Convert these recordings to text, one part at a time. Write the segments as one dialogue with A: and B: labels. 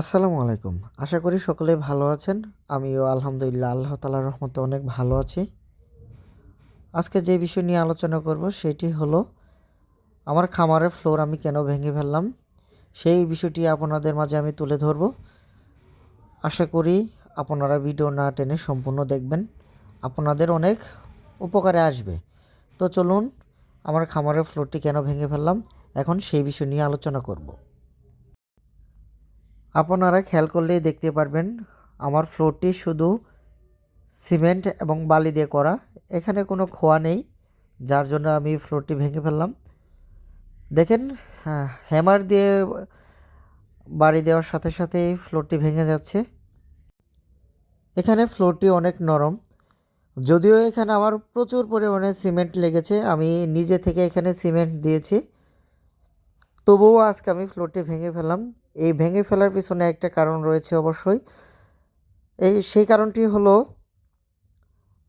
A: আসসালামু আলাইকুম। আশা করি সকলে ভালো আছেন। আমিও আলহামদুলিল্লাহ আল্লাহ তালার রহমতে অনেক ভালো আছি। আজকে যে বিষয় নিয়ে আলোচনা করব সেটি হলো, আমার খামারের ফ্লোর আমি কেন ভেঙে ফেললাম? সেই বিষয়টি আপনাদের মাঝে আমি তুলে ধরব। আশা করি আপনারা ভিডিও না টেনে সম্পূর্ণ দেখবেন। আপনাদের অনেক উপকারে আসবে। তো চলুন, আমার খামারের ফ্লোরটি কেন ভেঙে ফেললাম? এখন সেই বিষয় নিয়ে আলোচনা করব। আপনারা খেয়াল করলেই দেখতে পারবেন আমার ফ্লোরটি শুধু সিমেন্ট এবং বালি দিয়ে করা। এখানে কোনো খোয়া নেই যার জন্য আমি ফ্লোরটি ভেঙে ফেললাম। দেখেন হ্যাঁ, হ্যামার দিয়ে বাড়ি দেওয়ার সাথে সাথেই ফ্লোরটি ভেঙে যাচ্ছে। এখানে ফ্লোরটি অনেক নরম। যদিও এখানে আমার প্রচুর পরিমাণে সিমেন্ট লেগেছে আমি নিজে থেকে এখানে সিমেন্ট দিয়েছি। তবুও আজকে আমি ফ্লোরটি ভেঙে ফেললাম। এই ভেঙে ফেলার পিছনে একটা কারণ রয়েছে অবশ্যই। এই, সেই কারণটি হলো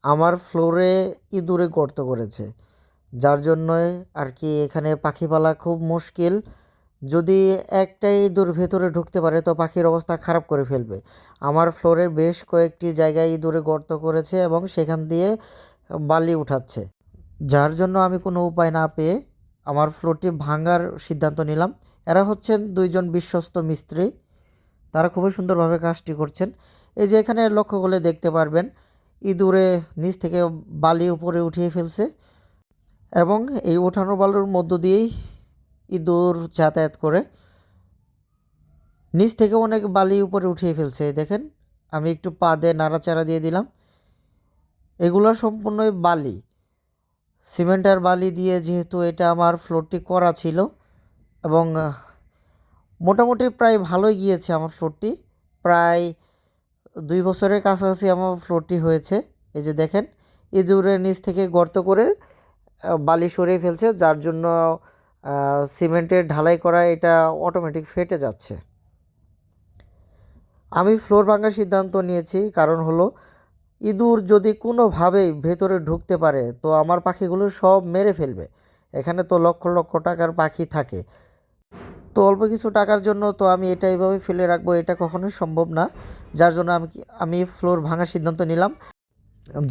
A: আমার ফ্লোরে ইঁদুরে গর্ত করেছে, যার জন্য আর কি এখানে পাখি পালা খুব মুশকিল। যদি একটা ইঁদুর ভেতরে ঢুকতে পারে তো পাখির অবস্থা খারাপ করে ফেলবে। আমার ফ্লোরের বেশ কয়েকটি জায়গায় ইঁদুরে গর্ত করেছে এবং সেখান দিয়ে বালি উঠাচ্ছে, যার জন্য আমি কোনো উপায় না পেয়ে আমার ফ্লোরটি ভাঙার সিদ্ধান্ত নিলাম। এরা হচ্ছেন দুইজন বিশ্বস্ত মিস্ত্রি। তারা খুবই সুন্দরভাবে কাজটি করছেন। এই যে এখানে লক্ষ্য করলে দেখতে পারবেন, ইঁদুরে নিচ থেকে বালি উপরে উঠিয়ে ফেলছে এবং এই ওঠানো বালুর মধ্য দিয়েই ইঁদুর যাতায়াত করে। নিচ থেকে অনেক বালি উপরে উঠিয়ে ফেলছে, দেখেন। আমি একটু পা দিয়ে নাড়াচাড়া দিয়ে দিলাম। এগুলো সম্পূর্ণই বালি। সিমেন্ট আর বালি দিয়ে যেহেতু এটা আমার ফ্লোরটি করা ছিল এবং মোটামুটি প্রায় ভালোই গিয়েছে আমার ফ্লোরটি। প্রায় দুই বছরের কাছাকাছি আমার ফ্লোরটি হয়েছে। এই যে দেখেন, ইঁদুরের নিচ থেকে গর্ত করে বালি সরিয়ে ফেলছে, যার জন্য সিমেন্টের ঢালাই করা এটা অটোমেটিক ফেটে যাচ্ছে। আমি ফ্লোর ভাঙার সিদ্ধান্ত নিয়েছি, কারণ হলো, ইঁদুর যদি কোনোভাবেই ভেতরে ঢুকতে পারে, তো আমার পাখিগুলো সব মেরে ফেলবে। এখানে তো লক্ষ লক্ষ টাকার পাখি থাকে। তো অল্প কিছু টাকার জন্য তো আমি এটা এইভাবে ফেলে রাখব, এটা কখনোই সম্ভব না। যার জন্য আমি আমি ফ্লোর ভাঙার সিদ্ধান্ত নিলাম।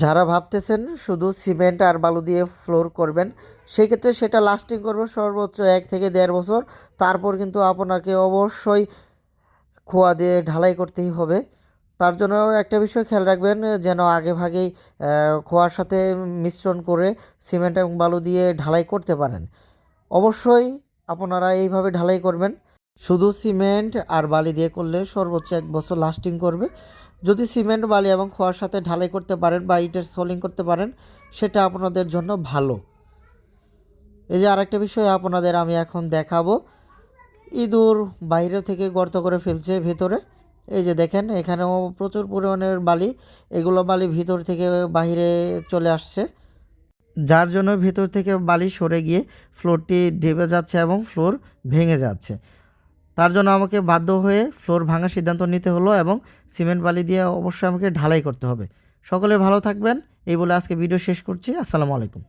A: যারা ভাবতেছেন শুধু সিমেন্ট আর বালু দিয়ে ফ্লোর করবেন, সেই ক্ষেত্রে সেটা লাস্টিং করবে সর্বোচ্চ এক থেকে দেড় বছর। তারপর কিন্তু আপনাকে অবশ্যই খোয়া দিয়ে ঢালাই করতেই হবে। তার জন্য একটা বিষয় খেয়াল রাখবেন, যেন আগে ভাগেই খোয়ার সাথে মিশ্রণ করে সিমেন্ট এবং বালু দিয়ে ঢালাই করতে পারেন। অবশ্যই আপনারা এইভাবে ঢালাই করবেন। শুধু সিমেন্ট আর বালি দিয়ে করলে সর্বোচ্চ এক বছর লাস্টিং করবে। যদি সিমেন্ট, বালি এবং খোয়ার সাথে ঢালাই করতে পারেন বা ইটের সোলিং করতে পারেন, সেটা আপনাদের জন্য ভালো। এই যে আরেকটা বিষয় আপনাদের আমি এখন দেখাবো। ইঁদুর বাইরে থেকে গর্ত করে ফেলছে ভেতরে। এই যে দেখেন, এখানেও প্রচুর পরিমাণের বালি। এগুলো বালি ভিতর থেকে বাহিরে চলে আসছে। যার জন্য ভেতর থেকে বালি সরে গিয়ে ফ্লোরটি ঢেবে যাচ্ছে এবং ফ্লোর ভেঙে যাচ্ছে। তার জন্য আমাকে বাধ্য হয়ে ফ্লোর ভাঙার সিদ্ধান্ত নিতে হলো এবং সিমেন্ট বালি দিয়ে অবশ্যই আমাকে ঢালাই করতে হবে। সকলে ভালো থাকবেন। এই বলে আজকে ভিডিও শেষ করছি। আসসালামু আলাইকুম।